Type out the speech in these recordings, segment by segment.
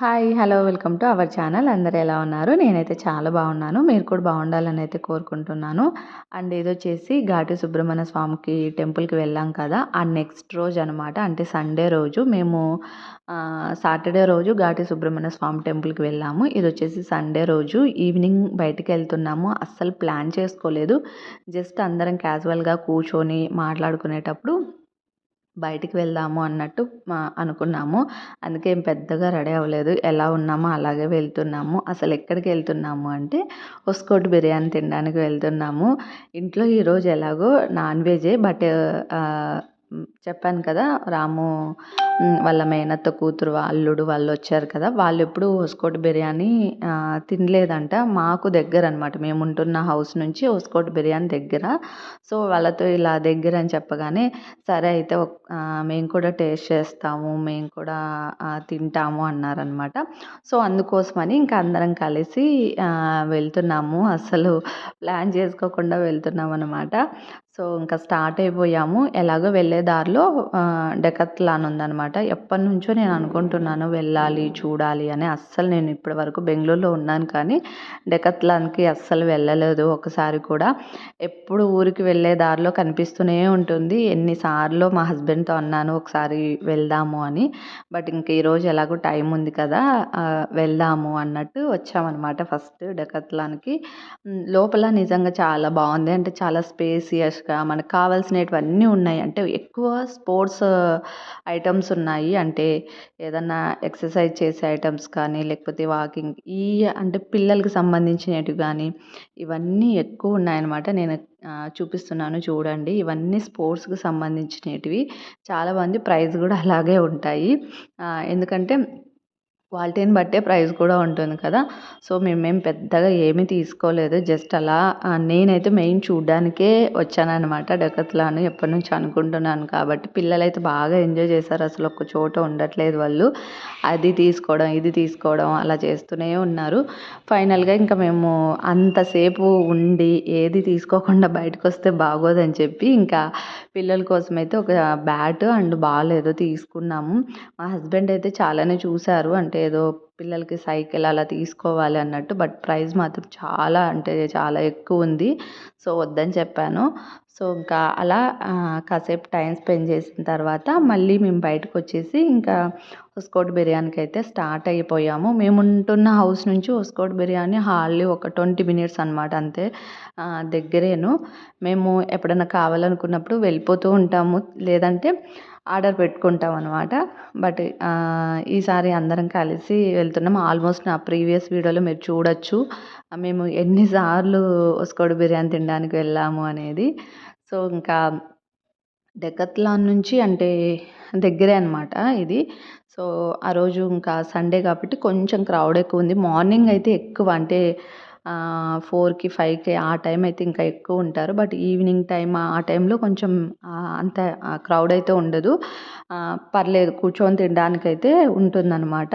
Hi hello welcome to our channel అందరు ఎలా ఉన్నారు? నేనైతే చాలా బాగున్నాను. మీరు కూడా బాగుండాలని అయితే కోరుకుంటున్నాను. అండ్ ఇది వచ్చేసి ఘాటి సుబ్రహ్మణ్య స్వామికి టెంపుల్కి వెళ్ళాం కదా ఆ నెక్స్ట్ రోజు అనమాట అంటే సండే రోజు మేము సాటర్డే రోజు ఘాటి సుబ్రహ్మణ్య స్వామి టెంపుల్కి వెళ్ళాము. ఇది వచ్చేసి సండే రోజు. ఈవినింగ్ బయటికి వెళ్తున్నాము. అస్సలు ప్లాన్ చేసుకోలేదు. జస్ట్ అందరం క్యాజువల్గా కూర్చొని మాట్లాడుకునేటప్పుడు బయటికి వెళ్దాము అన్నట్టు అనుకున్నాము. అందుకే ఏం పెద్దగా రెడీ అవ్వలేదు. ఎలా ఉన్నామో అలాగే వెళ్తున్నాము. అసలు ఎక్కడికి వెళ్తున్నాము అంటే ఒస్కోట్ బిర్యానీ తినడానికి వెళ్తున్నాము. ఇంట్లో ఈరోజు ఎలాగో నాన్ వెజే బట్ చెప్పాను కదా రాము వాళ్ళ మేనత్త కూతురు అల్లుడు వాళ్ళు వచ్చారు కదా వాళ్ళు ఎప్పుడు హోస్కోట్ బిర్యానీ తినలేదంట. మాకు దగ్గర అనమాట మేము ఉంటున్న హౌస్ నుంచి హోస్కోట్ బిర్యానీ దగ్గర. సో వాళ్ళతో ఇలా దగ్గర అని చెప్పగానే సరే అయితే మేము కూడా టేస్ట్ చేస్తాము మేము కూడా తింటాము అన్నారనమాట సో అందుకోసమని ఇంకా అందరం కలిసి వెళ్తున్నాము. అసలు ప్లాన్ చేసుకోకుండా వెళ్తున్నాం అనమాట సో ఇంకా స్టార్ట్ అయిపోయాము. ఎలాగో వెళ్ళే దారిలో డెకత్లాన్ ఉందనమాట ఎప్పటి నుంచో నేను అనుకుంటున్నాను వెళ్ళాలి చూడాలి అని. అస్సలు నేను ఇప్పటి వరకు బెంగళూరులో ఉన్నాను కానీ డెకత్లాన్కి అస్సలు వెళ్ళలేదు ఒకసారి కూడా. ఎప్పుడు ఊరికి వెళ్ళే దారిలో కనిపిస్తూనే ఉంటుంది. ఎన్నిసార్లు మా హస్బెండ్తో అన్నాను ఒకసారి వెళ్దాము అని. బట్ ఇంక ఈరోజు ఎలాగో టైం ఉంది కదా వెళ్దాము అన్నట్టు వచ్చామన్నమాట ఫస్ట్ డెకత్లాన్కి. లోపల నిజంగా చాలా బాగుంది. అంటే చాలా స్పేసియస్ గా మనకు కావాల్సినవన్నీ ఉన్నాయి. అంటే ఎక్కువ స్పోర్ట్స్ ఐటమ్స్ ఉన్నాయి. అంటే ఏదన్నా ఎక్సర్సైజ్ చేసే ఐటమ్స్ కానీ లేకపోతే వాకింగ్ ఈ అంటే పిల్లలకి సంబంధించినవి కానీ ఇవన్నీ ఎక్కువ ఉన్నాయన్నమాట. నేను చూపిస్తున్నాను చూడండి. ఇవన్నీ స్పోర్ట్స్కి సంబంధించినవి చాలామంది ప్రైజ్ కూడా అలాగే ఉంటాయి. ఎందుకంటే క్వాలిటీని బట్టే ప్రైస్ కూడా ఉంటుంది కదా. సో మేమేం పెద్దగా ఏమీ తీసుకోలేదు. జస్ట్ అలా నేనైతే మెయిన్ చూడ్డానికే వచ్చాననమాట డకత్లాను ఎప్పటి నుంచి అనుకుంటున్నాను కాబట్టి. పిల్లలైతే బాగా ఎంజాయ్ చేశారు. అసలు ఒక చోట ఉండట్లేదు వాళ్ళు. అది తీసుకోవడం ఇది తీసుకోవడం అలా చేస్తూనే ఉన్నారు. ఫైనల్గా ఇంకా మేము అంతసేపు ఉండి ఏది తీసుకోకుండా బయటకు వస్తే బాగోదని చెప్పి ఇంకా పిల్లల కోసం అయితే ఒక బ్యాట్ అండ్ బాల్ ఏదో తీసుకున్నాము. మా హస్బెండ్ అయితే చాలానే చూశారు. అంటే ఏదో పిల్లలకి సైకిల్ అలా తీసుకోవాలి అన్నట్టు బట్ ప్రైస్ మాత్రం చాలా అంటే చాలా ఎక్కువ ఉంది. సో వద్దని చెప్పాను. సో ఇంకా అలా కాసేపు టైం స్పెండ్ చేసిన తర్వాత మళ్ళీ మేము బయటకు వచ్చేసి ఇంకా హొస్కోట్ బిర్యానీకి అయితే స్టార్ట్ అయిపోయాము. మేము ఉంటున్న హౌస్ నుంచి హొస్కోట్ బిర్యానీ హార్డ్లీ ఒక ట్వంటీ మినిట్స్ అనమాట అంతే దగ్గరేను. మేము ఎప్పుడైనా కావాలనుకున్నప్పుడు వెళ్ళిపోతూ ఉంటాము. లేదంటే ఆర్డర్ పెట్టుకుంటాం అనమాట బట్ ఈసారి అందరం కలిసి వెళ్తున్నాం. ఆల్మోస్ట్ నా ప్రీవియస్ వీడియోలో మీరు చూడొచ్చు. మేము ఎన్నిసార్లు ఒస్కోడు బిర్యానీ తినడానికి వెళ్ళాము అనేది. సో ఇంకా డెకత్లాన్ నుంచి అంటే దగ్గరే అనమాట ఇది. సో ఆ రోజు ఇంకా సండే కాబట్టి కొంచెం క్రౌడ్ ఎక్కువ ఉంది. మార్నింగ్ అయితే ఎక్కువ అంటే ఫోర్కి ఫైవ్కి ఆ టైం అయితే ఇంకా ఎక్కువ ఉంటారు. బట్ ఈవినింగ్ టైం ఆ టైంలో కొంచెం అంత క్రౌడ్ అయితే ఉండదు. పర్లేదు కూర్చొని తినడానికైతే ఉంటుందన్నమాట.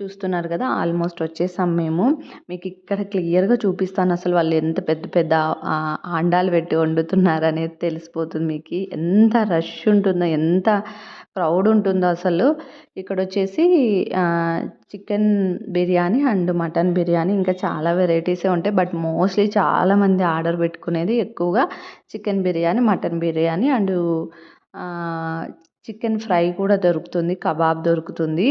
చూస్తున్నారు కదా ఆల్మోస్ట్ వచ్చేసాం మేము. మీకు ఇక్కడ క్లియర్గా చూపిస్తాను అసలు వాళ్ళు ఎంత పెద్ద పెద్ద ఆండాలు పెట్టి వండుతున్నారు అనేది తెలిసిపోతుంది మీకు. ఎంత రష్ ఉంటుందో ఎంత క్రౌడ్ ఉంటుందో అసలు. ఇక్కడ వచ్చేసి chicken biryani and mutton biryani ఇంకా చాలా వెరైటీసే ఉంటాయి. బట్ మోస్ట్లీ చాలామంది ఆర్డర్ పెట్టుకునేది ఎక్కువగా chicken biryani mutton biryani and chicken fry కూడా దొరుకుతుంది కబాబ్ దొరుకుతుంది.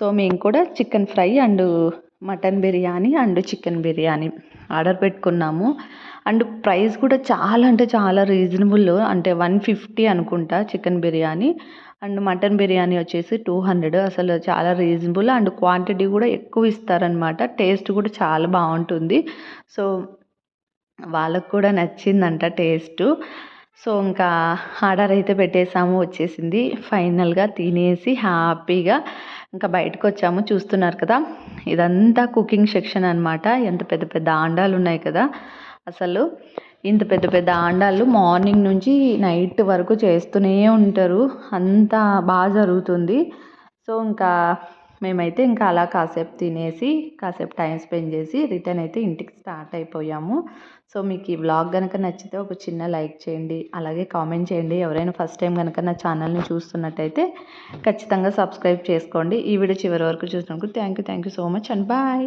సో మేము కూడా chicken fry and mutton biryani and chicken biryani order పెట్టుకున్నాము. అండ్ ప్రైస్ కూడా చాలా అంటే చాలా రీజనబుల్. అంటే వన్ ఫిఫ్టీ అనుకుంటా chicken biryani. And mutton biryani వచ్చేసి టూ హండ్రెడ్. అసలు చాలా రీజనబుల్. అండ్ క్వాంటిటీ కూడా ఎక్కువ ఇస్తారనమాట. టేస్ట్ కూడా చాలా బాగుంటుంది. సో వాళ్ళకు కూడా నచ్చిందంట టేస్ట్. సో ఇంకా ఆర్డర్ అయితే పెట్టేసాము. వచ్చేసింది. ఫైనల్గా తినేసి హ్యాపీగా ఇంకా బయటకు వచ్చాము చూస్తున్నారు కదా. ఇదంతా కుకింగ్ సెక్షన్ అనమాట ఎంత పెద్ద పెద్ద ఆండాలు ఉన్నాయి కదా. అసలు ఇంత పెద్ద పెద్ద ఆండాలు మార్నింగ్ నుంచి నైట్ వరకు చేస్తూనే ఉంటారు. అంత బాగా జరుగుతుంది. సో ఇంకా మేమైతే ఇంకా అలా కాసేపు తినేసి కాసేపు టైం స్పెండ్ చేసి రిటర్న్ అయితే ఇంటికి స్టార్ట్ అయిపోయాము. సో మీకు ఈ వ్లాగ్ కనుక నచ్చితే ఒక చిన్న లైక్ చేయండి అలాగే కామెంట్ చేయండి. ఎవరైనా ఫస్ట్ టైం కనుక నా ఛానల్ని చూస్తున్నట్టయితే ఖచ్చితంగా సబ్స్క్రైబ్ చేసుకోండి. ఈ వీడియో చివరి వరకు చూసినందుకు thank you thank you so much and bye.